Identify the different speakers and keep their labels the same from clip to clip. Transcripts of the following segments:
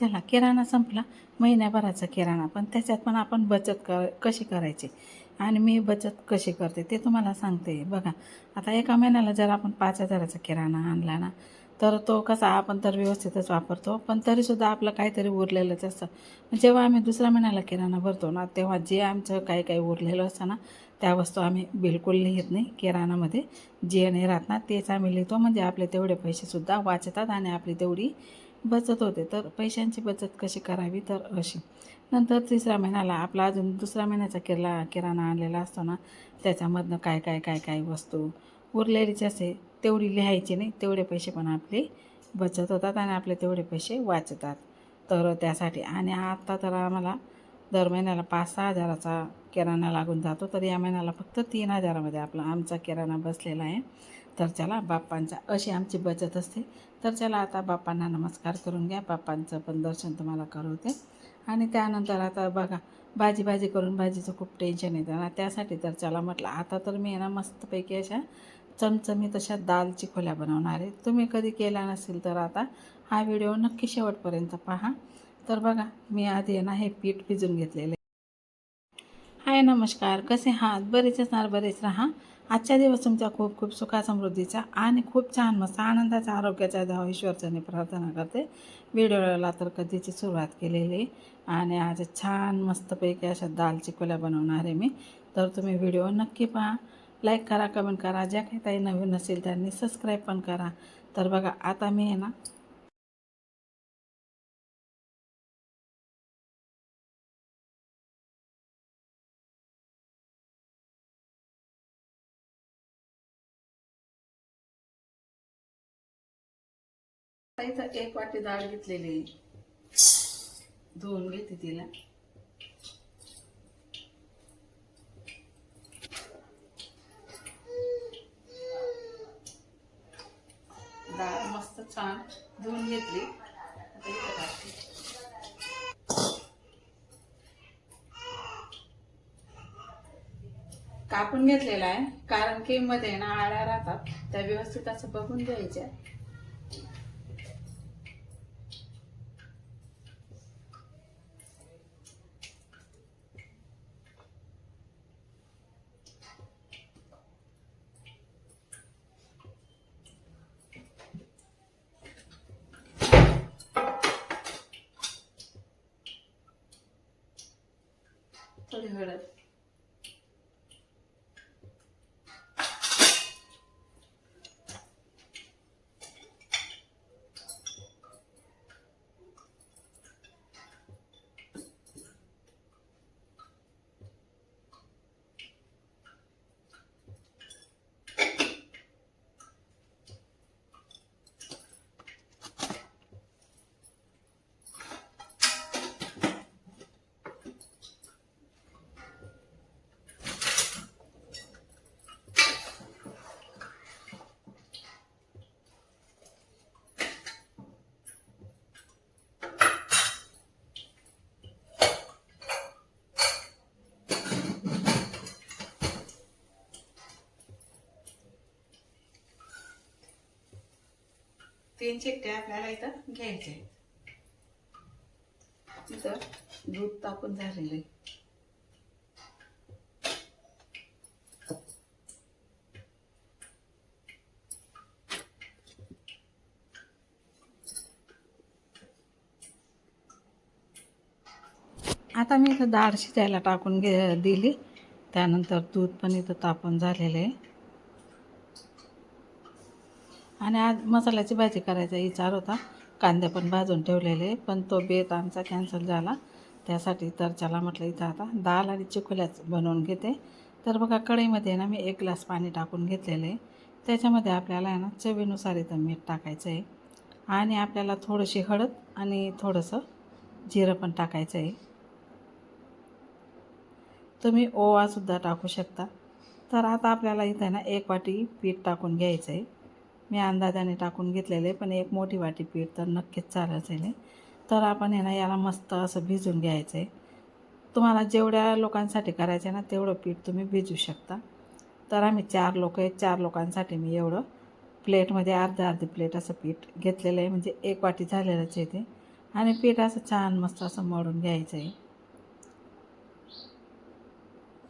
Speaker 1: चला किराणा संपला महिन्याभराचा किराणा. पण त्याच्यात पण आपण बचत कर कशी करायची? आणि मी बचत कशी करते ते तुम्हाला सांगते. बघा आता एका महिन्याला जर आपण पाच हजाराचा किराणा आणला ना तर तो कसा आपण तर व्यवस्थितच वापरतो पण तरीसुद्धा आपलं काहीतरी उरलेलंच असतं. जेव्हा आम्ही दुसऱ्या महिन्याला किराणा भरतो ना तेव्हा जे आमचं काही काही उरलेलं असतं ना त्या वस्तू आम्ही बिलकुल लिहित नाही किराणामध्ये. जे नाही राहत ना तेच आम्ही लिहितो. म्हणजे आपले तेवढे पैसेसुद्धा वाचतात आणि आपली तेवढी बचत होते. तर पैशांची बचत कशी करावी? तर अशी. नंतर तिसऱ्या महिन्याला आपला अजून दुसऱ्या महिन्याचा किरला किराणा आणलेला असतो ना त्याच्यामधनं काय काय काय काय वस्तू उरलेलीच असे तेवढी लिहायची नाही तेवढे पैसे पण आपले बचत होतात आणि आपले तेवढे पैसे वाचतात. तर त्यासाठी आणि आत्ता तर आम्हाला दर महिन्याला पाच सहा हजाराचा किराणा लागून जातो. तर या महिन्याला फक्त तीन हजारामध्ये आपला आमचा किराणा बसलेला आहे. तर चला बाप्पांचा अशी आमची बचत असते. तर चला आता बाप्पांना नमस्कार करून घ्या. बाप्पांचं पण दर्शन तुम्हाला करवते आणि त्यानंतर आता बघा भाजी भाजी करून भाजीचं खूप टेन्शन येतं ना. त्यासाठी तर चला म्हटलं आता तर मी आहे ना मस्तपैकी अशा चमचमीत अशा दालची खोल्या बनवणार आहे. तुम्ही कधी केला नसेल तर आता हा व्हिडिओ नक्की शेवटपर्यंत पहा. तर बघा मी आधी आहे ना हे पीठ भिजून घेतलेले हाय नमस्कार. कसे आहात? बरेच असणार बरेच राहा. आजच्या दिवस तुमच्या खूप खूप सुखा समृद्धीचा आणि खूप छान मस्त आनंदाचा आरोग्याचा द्यावा ईश्वरचरणी प्रार्थना करते. व्हिडिओला तर कधीची सुरुवात केलेली आणि आज छान मस्तपैकी अशा दाल चिकोल्या बनवणार आहे मी. तर तुम्ही व्हिडिओ नक्की पहा. लाईक करा कमेंट करा. ज्या काही काही नवीन असेल त्यांनी सबस्क्राईब पण करा. तर बघा आता मी आहे ना इथं एक वाटी डाळ घेतलेली आहे. धुवून घेते तिला डाळ मस्त छान धुवून घेतली आता इथं टाकते. कापून घेतलेला आहे कारण की मध्ये ना आळ्या राहतात त्या व्यवस्थित असं बघून घ्यायच्या थोडी तीन चिट्ट्या आपल्याला इथं घ्यायचे इथं दूध तापून आहे आता मी इथं डाळ शिजायला टाकून घे दिली. त्यानंतर दूध पण इथं तापून झालेलं आहे. आणि आज मसाल्याची भाजी करायचा विचार होता. कांदे पण भाजून ठेवलेले पण तो बेत आमचा कॅन्सल झाला. त्यासाठी तर चला म्हटलं इथं आता दाल आणि चिकोल्याच बनवून घेते. तर बघा कढईमध्ये ना मी एक ग्लास पाणी टाकून घेतलेलं आहे. त्याच्यामध्ये आपल्याला आहे ना चवीनुसार इथं मीठ टाकायचं आहे आणि आपल्याला थोडीशी हळद आणि थोडंसं जिरं पण टाकायचं आहे तुम्ही ओवासुद्धा टाकू शकता. तर आता आपल्याला इथं ना एक वाटी पीठ टाकून घ्यायचं आहे मी अंदाजाने टाकून घेतलेले पण एक मोठी वाटी पीठ तर नक्कीच चालायचं आहे तर आपण हे ना याला मस्त असं भिजून घ्यायचं आहे तुम्हाला जेवढ्या लोकांसाठी करायचं आहे ना तेवढं पीठ तुम्ही भिजू शकता. तर आम्ही चार लोक आहेत चार लोकांसाठी मी एवढं प्लेटमध्ये अर्धा अर्धी प्लेट असं पीठ घेतलेलं आहे. म्हणजे एक वाटी झालेलंच आहे ते. आणि पीठ असं छान मस्त असं मळून घ्यायचं आहे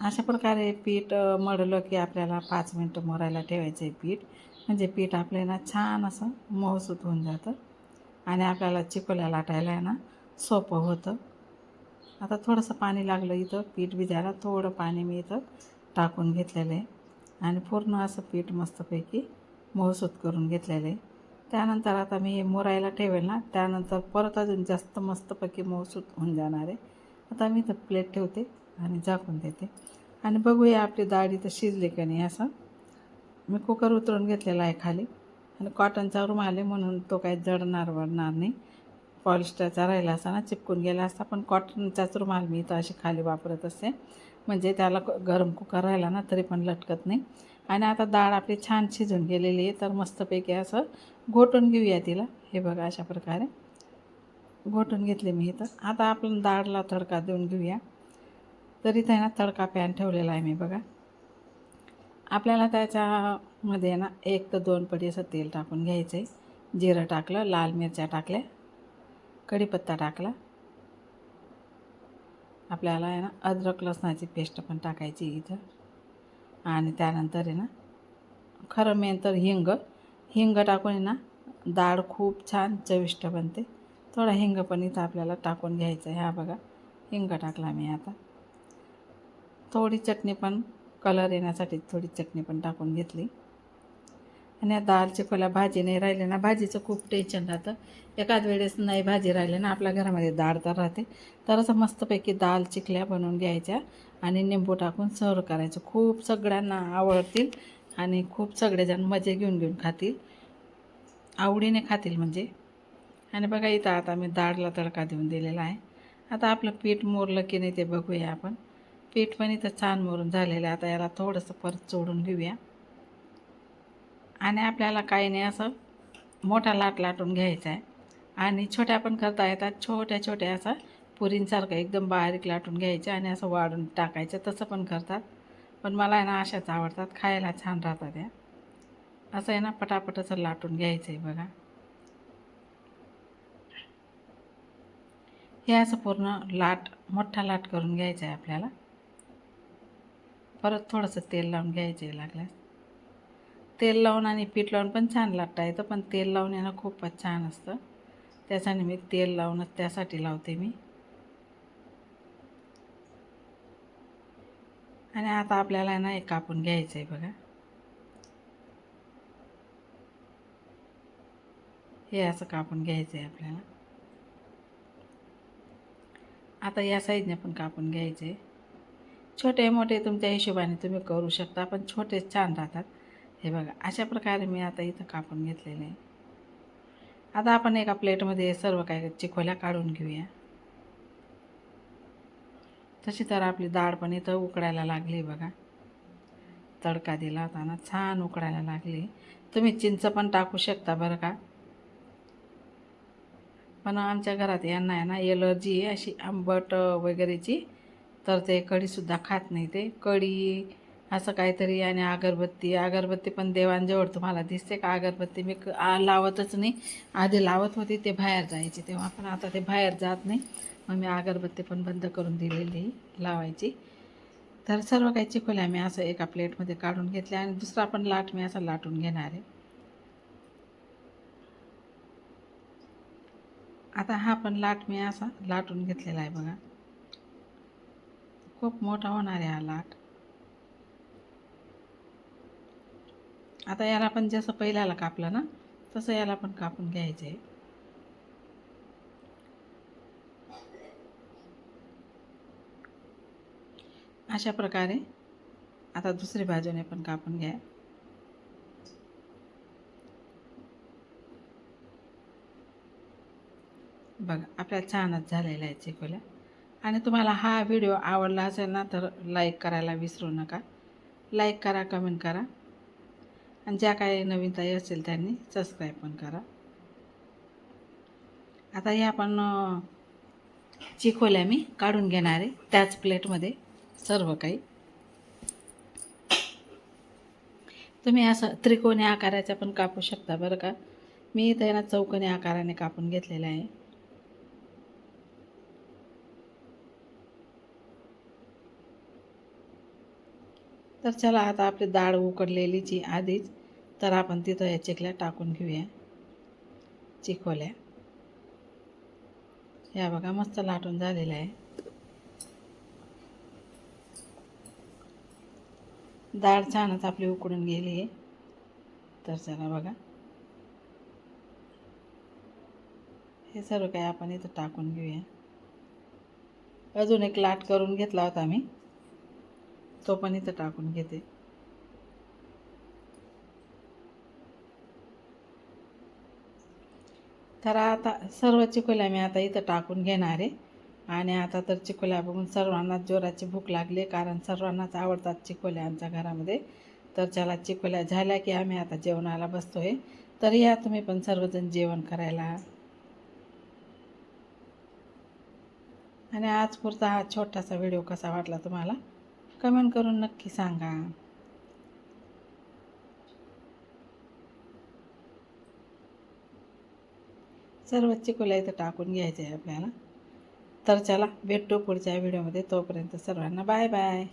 Speaker 1: अशा प्रकारे पीठ मळलं की आपल्याला पाच मिनटं मरायला ठेवायचं आहे पीठ. म्हणजे पीठ आपल्याला छान असं मऊसूत होऊन जातं. आणि आपल्याला चिकोल्या लाटायला आहे ना सोपं होतं. आता थोडंसं पाणी लागलं इथं पीठ भिजायला थोडं पाणी मी इथं टाकून घेतलेलं आहे. आणि पूर्ण असं पीठ मस्तपैकी मऊसूत करून घेतलेलं आहे. त्यानंतर आता मी हे मुरायला ठेवेल ना त्यानंतर परत अजून जास्त मस्तपैकी मऊसूत होऊन जाणार आहे. आता मी इथं प्लेट ठेवते आणि झाकून देते. आणि बघूया आपली डाळ इथं शिजली का नाही असं. मी कुकर उतरून घेतलेला आहे खाली. आणि कॉटनचा रुमाल आहे म्हणून तो काही जडणार वडणार नाही. पॉलिस्टरचा राहिला असताना चिपकून गेला असता. पण कॉटनचाच रुमाल मी इथं अशी खाली वापरत असते. म्हणजे त्याला क- गरम कुकर राहिला ना तरी पण लटकत नाही. आणि आता डाळ आपली छान शिजून गेलेली आहे. तर मस्तपैकी असं घोटून घेऊया तिला. हे बघा अशा प्रकारे. घोटून घेतले मी इथं. आता आपण डाळला तडका देऊन घेऊया. तर इथं आहे ना तडका पॅन ठेवलेला आहे मी बघा. आपल्याला त्याच्यामध्ये ना एक तर दोन पडी असं तेल टाकून घ्यायचं आहे. जिरं टाकलं लाल मिरच्या टाकल्या कढीपत्ता टाकला. आपल्याला आहे ना अद्रक लसणाची पेस्ट पण टाकायची इथं. आणि त्यानंतर आहे ना खरं मेन तर हिंग. हिंग टाकून आहे ना डाळ खूप छान चविष्ट बनते. थोडा हिंग पण इथं आपल्याला टाकून घ्यायचं आहे. हा बघा हिंग टाकला मी आता. थोडी चटणी पण कलर येण्यासाठी थोडी चटणी पण टाकून घेतली. आणि या दाल चिकोला भाजी नाही राहिले ना भाजीचं खूप टेन्शन राहतं. एकाच वेळेस नाही भाजी राहिले ना आपल्या घरामध्ये डाळ तर राहते. तर असं मस्तपैकी दाल चिकल्या बनवून घ्यायच्या आणि निंबू टाकून सर्व करायचं. खूप सगळ्यांना आवडतील आणि खूप सगळेजण मजे घेऊन घेऊन खातील. आवडीने खातील म्हणजे. आणि बघा इथं आता मी डाळला तडका देऊन दिलेला आहे. आता आपलं पीठ मोरलं की नाही ते बघूया आपण. पीठ पण इथं छान मोरून झालेलं आहे. आता याला थोडंसं परत चोडून घेऊया. आणि आपल्याला काही नाही असं मोठा लाट लाटून घ्यायचा आहे. आणि छोट्या पण करता येतात. छोट्या छोट्या असा पुरींसारखं एकदम बारीक लाटून घ्यायच्या आणि असं वाढून टाकायचं. तसं पण करतात. पण मला आहे ना अशाच आवडतात. खायला छान राहतात या. असं आहे ना पटापट असं लाटून घ्यायचं आहे बघा. हे असं पूर्ण लाट मोठा लाट करून घ्यायचा आहे आपल्याला. परत थोडंसं तेल लावून घ्यायचं आहे लागल्यास. तेल लावून आणि पीठ लावून पण छान लाटता येतं पण तेल लावून येणं खूपच छान असतं. त्यासाठी मी तेल लावूनच त्यासाठी लावते मी. आणि आता आपल्याला ना एक कापून घ्यायचं आहे बघा. हे असं कापून घ्यायचं आहे आपल्याला. आता या साईजने पण कापून घ्यायचं. आहे छोटे मोठे तुमच्या हिशोबाने तुम्ही करू शकता पण छोटे छान राहतात. हे बघा अशा प्रकारे मी आता इथं कापून घेतलेले आहे. आता आपण एका प्लेटमध्ये सर्व काय चिखोल्या काढून घेऊया. तशी तर आपली डाळ पण इथं उकडायला लागली बघा. तडका दिला होता ना छान उकडायला लागली तुम्ही चिंच पण टाकू शकता बरं का? पण आमच्या घरात यांना आहे ना एलर्जी अशी आंबट वगैरेची. तर ते कढीसुद्धा खात नाही ते. कढी असं काहीतरी आणि अगरबत्ती. अगरबत्ती पण देवांजवळ तुम्हाला दिसते का? अगरबत्ती मी क- लावतच नाही. आधी लावत होती ते बाहेर जायचे. तेव्हा पण आता ते बाहेर जात नाही. मग मी अगरबत्ती पण बंद करून दिलेली लावायची. तर सर्व काही चिकोल्या मी असं एका प्लेटमध्ये काढून घेतले आणि दुसरा पण लाट मी असं लाटून घेणार आहे. आता हा पण लाट मी असा लाटून घेतलेला आहे बघा. खूप मोठा होणार आहे हा लाट. आता याला पण जसं पहिल्याला कापलं ना तसं याला पण कापून घ्यायचं आहे अशा प्रकारे आता दुसरी बाजूने पण कापून घ्या. बघा आपल्या छानच झालेला आहे चिकोल्या. आणि तुम्हाला हा व्हिडिओ आवडला असेल ना तर लाईक करायला विसरू नका. लाईक करा कमेंट करा. आणि ज्या काही नवीन ताई असेल त्यांनी सबस्क्राईब पण करा. आता हे आपण अं, चिकोल्या मी काढून घेणार आहे. त्याच प्लेटमध्ये सर्व काही. तुम्ही असं त्रिकोणी आकाराच्या पण कापू शकता बरं का. मी इथं आहे ना चौकोनी आकाराने कापून घेतलेलं आहे. तर चला आता आपली डाळ उकडलेलीची आधीच तर आपण तिथं या चिकल्या टाकून घेऊया. चिकोल्या या बघा मस्त लाटून झालेलं आहे. डाळ छानच आपली उकडून गेली आहे. तर चला बघा. हे सर्व काही आपण इथं टाकून घेऊया. अजून एक लाट करून घेतला होता मी. तो पण इथं टाकून घेते. तर आता सर्व चिकोल्या मी आता इथं टाकून घेणार आहे. आणि आता तर चिकोल्या बघून सर्वांनाच जोराची भूक लागली कारण सर्वांनाच आवडतात चिकोल्या आमच्या घरामध्ये. तर चला चिकोल्या झाल्या की आम्ही आता जेवणाला बसतोय. तर या तुम्ही पण सर्वजण जेवण करायला. आणि आज पुरता हा छोटासा व्हिडिओ कसा वाटला तुम्हाला? कमेंट करून नक्की सांगा. सर्व चिकोल्या इथं टाकून घ्यायचं आहे आपल्याला. तर चला भेटतो पुढच्या व्हिडिओमध्ये तोपर्यंत सर्वांना बाय बाय